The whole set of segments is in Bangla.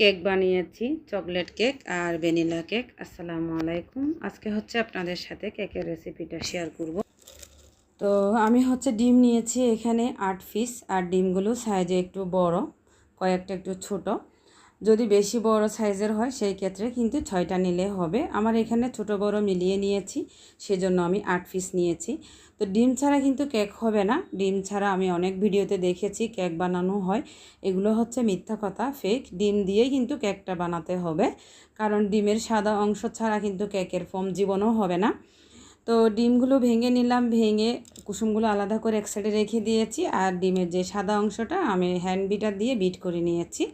কেক বানিয়েছি, চকলেট কেক আর ভ্যানিলা কেক। আসসালামু আলাইকুম। আজকে হচ্ছে আপনাদের সাথে কেকের রেসিপিটা শেয়ার করব। তো আমি হচ্ছে ডিম নিয়েছি এখানে আট পিস, আর ডিমগুলো সাইজে একটু বড়, কয়েকটা একটু ছোট। যদি বেশি বড় সাইজের হয় সেই ক্ষেত্রে কিন্তু ছয়টা নিলে হবে। আমার এখানে ছোট বড় মিলিয়ে নিয়েছি, সেজন্য আমি আট পিস নিয়েছি। তো ডিম ছাড়া কিন্তু কেক হবে না। ডিম ছাড়া আমি অনেক ভিডিওতে দেখেছি কেক বানানো হয়। এগুলো হচ্ছে মিথ্যা কথা ফেক ডিম দিয়েই কিন্তু কেকটা বানাতে হবে। কারণ ডিমের সাদা অংশ ছাড়া কিন্তু কেকের ফর্ম জীবনও হবে না। তো ডিমগুলো ভেঙে নিলাম, ভেঙে কুসুমগুলো আলাদা করে এক সাইডে রেখে দিয়েছি। আর ডিমের যে সাদা অংশটা, আমি হ্যান্ড বিটার দিয়ে বিট করে নিয়েছি।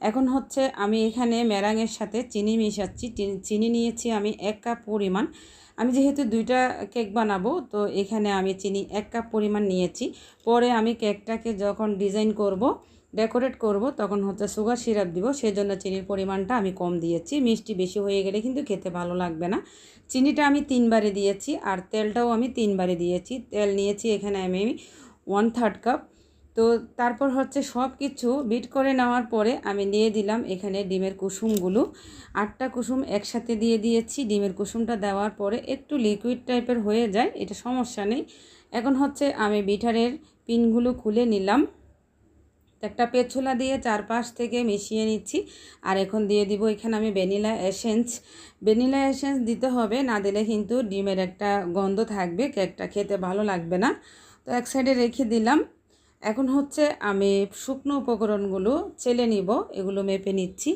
এখন হচ্ছে আমি এখানে ম্যারাঙের সাথে চিনি মিশাচ্ছি। চিনি নিয়েছি আমি এক কাপ পরিমাণ। আমি যেহেতু দুইটা কেক বানাবো, তো এখানে আমি চিনি এক কাপ পরিমাণ নিয়েছি। পরে আমি কেকটাকে যখন ডিজাইন করব, ডেকোরেট করব, তখন হচ্ছে সুগার সিরাপ দিব। সেই জন্য চিনির পরিমাণটা আমি কম দিয়েছি। মিষ্টি বেশি হয়ে গেলে কিন্তু খেতে ভালো লাগবে না। চিনিটা আমি তিনবারে দিয়েছি আর তেলটাও আমি তিনবারে দিয়েছি। তেল নিয়েছি এখানে আমি ওয়ান থার্ড কাপ তো তারপর হচ্ছে সব কিছু বিট করে নেওয়ার পরে আমি দিয়ে দিলাম এখানে ডিমের কুসুমগুলো। আটটা কুসুম একসাথে দিয়ে দিয়েছি। ডিমের কুসুমটা দেওয়ার পরে একটু লিকুইড টাইপের হয়ে যায়, এটা সমস্যা নেই। এখন হচ্ছে আমি বিটারের পিনগুলো খুলে নিলাম। একটা পেছোলা দিয়ে চারপাশ থেকে মিশিয়ে নিচ্ছি। আর এখন দিয়ে দিব এখানে আমি ভ্যানিলা এসেন্স। ভ্যানিলা এসেন্স দিতে হবে, না দিলে কিন্তু ডিমের একটা গন্ধ থাকবে, কেকটা খেতে ভালো লাগবে না। তো এক সাইডে রেখে দিলাম। এখন হচ্ছে আমি শুকনো উপকরণগুলো ছেলে নিব, এগুলো মেপে নিচ্ছি।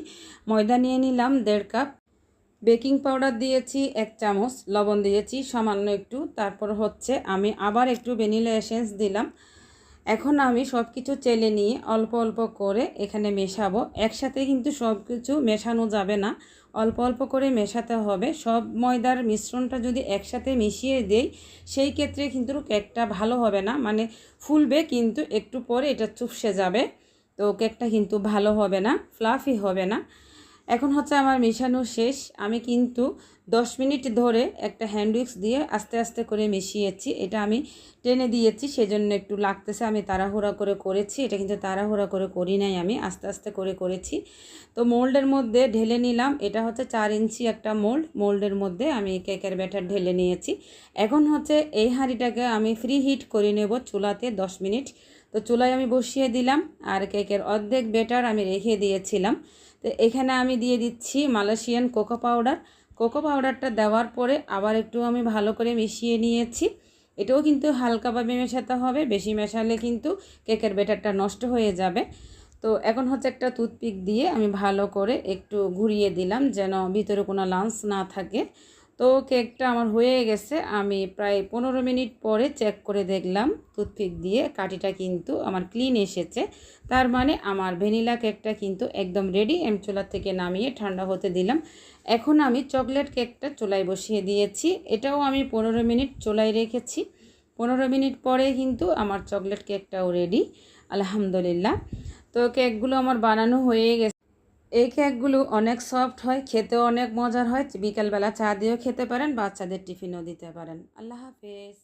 ময়দা নিয়ে নিলাম দেড় কাপ। বেকিং পাউডার দিয়েছি এক চামচ, লবণ দিয়েছি সামান্য একটু। তারপর হচ্ছে আমি আবার একটু ভ্যানিলা এসেন্স দিলাম। এখন আমি সব কিছু চেলে নিয়ে অল্প অল্প করে এখানে মেশাবো। একসাথে কিন্তু সব কিছু মেশানো যাবে না। অল্প অল্প করে মেশাতে হবে। সব ময়দার মিশ্রণটা যদি একসাথে মিশিয়ে দেই, সেই ক্ষেত্রে কিন্তু কেকটা ভালো হবে না। মানে ফুলবে কিন্তু একটু পরে এটা চুপসে যাবে। তো কেকটা কিন্তু ভালো হবে না ফ্লাফি হবে না। এখন হচ্ছে আমার মেশানো শেষ। আমি কিন্তু দশ মিনিট ধরে একটা হ্যান্ড উইক্স দিয়ে আস্তে আস্তে করে মিশিয়েছি। এটা আমি টেনে দিয়েছি, সেজন্য একটু লাগতেছে। আমি তাড়াহুড়া করে করেছি। এটা কিন্তু তাড়াহুড়া করে করি নাই আমি, আস্তে আস্তে করে করেছি। তো মোল্ডের মধ্যে ঢেলে নিলাম। এটা হচ্ছে চার ইঞ্চি একটা মোল্ড। মোল্ডের মধ্যে আমি কেকের ব্যাটার ঢেলে নিয়েছি। এখন হচ্ছে এই হাঁড়িটাকে আমি ফ্রি হিট করে নেব চুলাতে দশ মিনিট। তো চুলায় আমি বসিয়ে দিলাম আর কেকের অর্ধেক বেটার আমি রেখে দিয়েছিলাম। তো এখানে আমি দিয়ে দিচ্ছি মালয়েশিয়ান কোকো পাউডার। কোকো পাউডারটা দেওয়ার পরে আবার একটু আমি ভালো করে মিশিয়ে নিয়েছি। এটাও কিন্তু হালকাভাবে মেশাতে হবে, বেশি মেশালে কিন্তু কেকের বেটারটা নষ্ট হয়ে যাবে। তো এখন হচ্ছে একটা টুথপিক দিয়ে আমি ভালো করে একটু ঘুরিয়ে দিলাম যেন ভিতরে কোনো লাঞ্চ না থাকে। তো কেকটা আমার হয়ে গেছে। আমি প্রায় পনেরো মিনিট পরে চেক করে দেখলাম, টুথপিক দিয়ে কাঠিটা কিন্তু আমার ক্লিন এসেছে। তার মানে আমার ভ্যানিলা কেকটা কিন্তু একদম রেডি এম চুলার থেকে নামিয়ে ঠান্ডা হতে দিলাম। এখন আমি চকলেট কেকটা চুলায় বসিয়ে দিয়েছি, এটাও আমি পনেরো মিনিট চুলায় রেখেছি। পনেরো মিনিট পরে কিন্তু আমার চকলেট কেকটাও রেডি, আলহামদুলিল্লাহ। তো কেকগুলো আমার বানানো হয়ে গেছে। এই কেকগুলো অনেক সফট হয়, খেতেও অনেক মজার হয়। বিকেলবেলা চা দিয়েও খেতে পারেন, বাচ্চাদের টিফিনও দিতে পারেন। আল্লাহ হাফেজ।